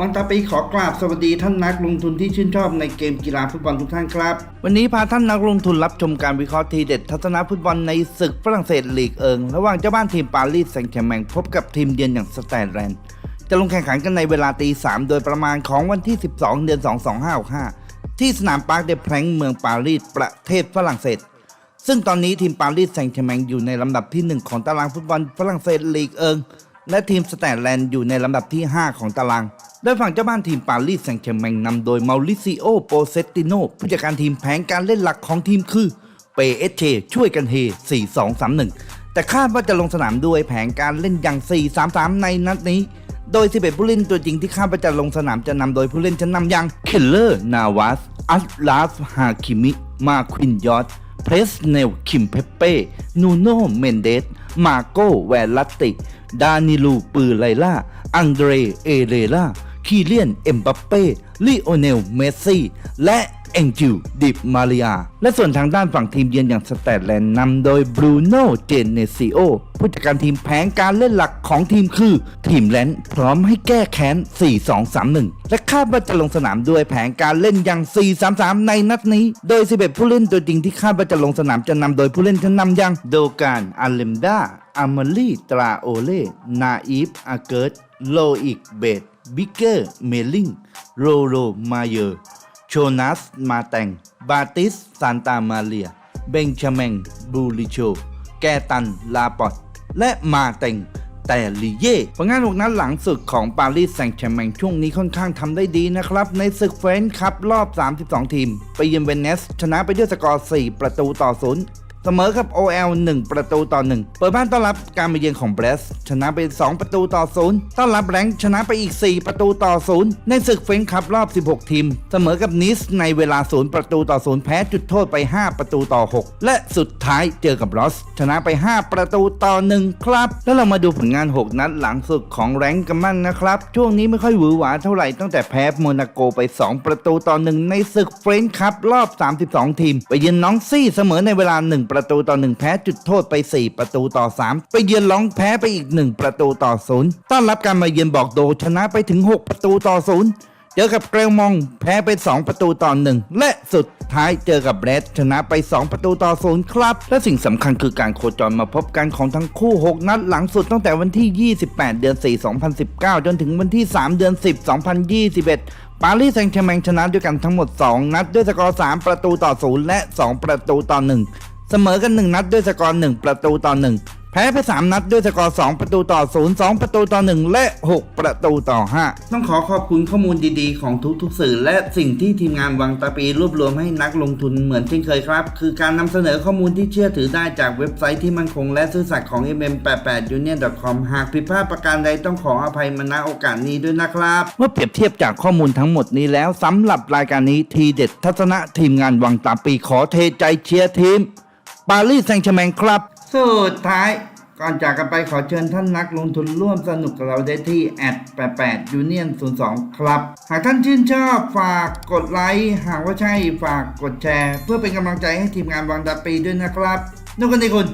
วันตาปีขอกราบสวัสดีท่านนักลงทุนที่ชื่นชอบในเกมกีฬาฟุตบอลทุกท่านครับ วันนี้พาท่านนักลงทุนรับชมการวิเคราะห์ทีเด็ดทัศนฟุตบอลในศึกฝรั่งเศสลีกเอิง ระหว่างเจ้าบ้านทีมปารีสแซงต์แชร์แมงพบกับทีมเยือนอย่างสแตนแลนด์จะลงแข่งขันกันในเวลาตีสามโดยประมาณของวันที่ 12 เดือน 2 2 5 6 5ที่สนามปาร์คเดแพรงเมืองปารีสประเทศฝรั่งเศส ซึ่งตอนนี้ทีมปารีสแซงต์แชร์แมงอยู่ในลำดับที่ 1 ของตารางฟุตบอลฝรั่งเศสลีกเอิงและทีมสแตนแลนด์อยู่ในลำดับที่ 5 ของตาราง โดยฝั่งเจ้าบ้านทีมปารีสแซงต์แชร์แมงนำโดยมาริซิโอโปเซตติโนผู้จัดการทีมแผนการเล่นหลักของทีมคือเปเอเชช่วยกันเฮ 4-2-3-1 แต่คาดว่าจะลงสนามด้วยแผนการเล่นอย่าง 4-3-3 ในนัดนี้ โดย 11 ผู้เล่นตัวจริงที่คาดว่าจะลงสนามจะนำโดยผู้เล่นชั้นนำอย่างเคลเลอร์ นาวาส อัลลาฟ ฮาคิมิ มาควินยอร์ดเพรสเนล คิมเพปเป้ นูโนเมนเดส มาโกแวลัตติ ดานิลู ปือไลล่า อังเดร เอเรล่า คีเลียน เอ็มบัปเป้ลิโอเนล เมสซี่ และเอ็งจิวดิบมาริอาและส่วนทางด้านฝั่งทีมเยือนอย่างสแตทแลนด์นำโดยบรูโน่เจเนซิโอผู้จัดการทีมแผนการเล่นหลักของทีมคือ ทีมแลนด์พร้อมให้แก้แค้น 4-2-3-1 และคาดว่าจะลงสนามด้วยแผนการเล่นอย่าง 4-3-3 ในนัดนี้ โดย 11 ผู้เล่นตัวจริงที่คาดว่าจะลงสนามจะนำโดยผู้เล่นชั้นนำอย่างโดการอาเลมดาอามาลีตราโอเล่นาอีฟอาเกิร์ตโลอิกเบต บิกเกอร์ เมลิง โรโร มาเยอร์ โชนัส มาแตง บาติส ซานตามาเลีย เบงชาเมง บูริโช แกตัน ลาปอต และมาเต็งแต่ลีเย่ผลงานหกนัดหลังสุดของปารีสแซงต์แชร์แมงช่วงนี้ค่อนข้างทำได้ดีนะครับ ในศึกเฟรนช์คัพรอบ 32 ทีม ไปเยือนเวเนส ชนะไปด้วยสกอร์ 4 ประตูต่อศูนย์ เสมอกับ OL 1 ประตูต่อ 1 เปิดบ้านต้อนรับการมาเยือนของเบรสชนะไป 2 ประตูต่อศูนย์ต้อนรับแรงค์ชนะไปอีก 4 ประตูต่อศูนย์ในศึกเฟรนคัพรอบ 16 ทีม เสมอกับนิสในเวลา 0 ประตูต่อศูนย์แพ้จุดโทษไป 5 ประตูต่อ 6 และสุดท้ายเจอกับลอส ชนะไป 5 ประตูต่อ 1 ครับ แล้วเรามาดูผลงาน 6 นัดหลังสุดของแรงค์กันมั่งนะครับ ช่วงนี้ไม่ค่อยหวือหวาเท่าไหร่ตั้งแต่แพ้โมนาโกไป 2 ประตูต่อ 1 ในศึกเฟรนคัพรอบ 32 ทีม ไปเยือนน้องซี่เสมอในเวลา 1ประตูต่อ 1 แพ้จุดโทษไป 4 ประตูต่อ 3 ไปเยือนล้องแพ้ไปอีก 1 ประตูต่อ 0 ต้อนรับการมาเยือนบอกโดชนะไปถึง 6 ประตูต่อ 0 เจอกับเกรลมองแพ้ไป 2 ประตูต่อ 1 และสุดท้ายเจอกับแรดชนะไป 2 ประตูต่อ 0 ครับ และสิ่งสำคัญคือการโคจรมาพบกันของทั้งคู่ 6 นัดหลังสุดตั้งแต่วันที่ 28 เดือน 4 2019 จนถึงวันที่ 3 เดือน 10 2021ปารีสแซงต์แชร์แมงชนะด้วยกันทั้งหมด 2 นัดด้วยสกอร์ 3 ประตูต่อ 0 และ 2 ประตูต่อ 1 เสมอกัน 1 นัดด้วยสกอร์ 1 ประตูต่อ 1 แพ้ไป 3 นัดด้วยสกอร์ 2 ประตูต่อ 0 2 ประตูต่อ 1 และ 6 ประตูต่อ 5 ต้องขอขอบคุณข้อมูลดีๆ ของทุกๆ สื่อ และสิ่งที่ทีมงานวังตาปีรวบรวมให้นักลงทุนเหมือนเช่นเคยครับ คือการนำเสนอข้อมูลที่เชื่อถือได้จากเว็บไซต์ที่มั่นคงและซื่อสัตย์ของ mm88union.com หากผิดพลาดประการใดต้องขออภัยมาณโอกาสนี้ด้วยนะครับ เมื่อเปรียบเทียบจากข้อมูลทั้งหมดนี้แล้วสำหรับรายการนี้ทีเด็ดทัศนะทีมงานวังตาปีขอเทใจเชียร์ทีม ปารีสแซงต์แชร์แมงครับ สุดท้ายก่อนจากกันไปขอเชิญท่านนักลงทุนร่วมสนุกกับเราได้ที่แอด88 Union 02 ครับ หากท่านชื่นชอบฝากกดไลค์หากว่าใช่ฝากกดแชร์ เพื่อเป็นกำลังใจให้ทีมงานวังดาปีด้วยนะครับนุกกันดีคุณ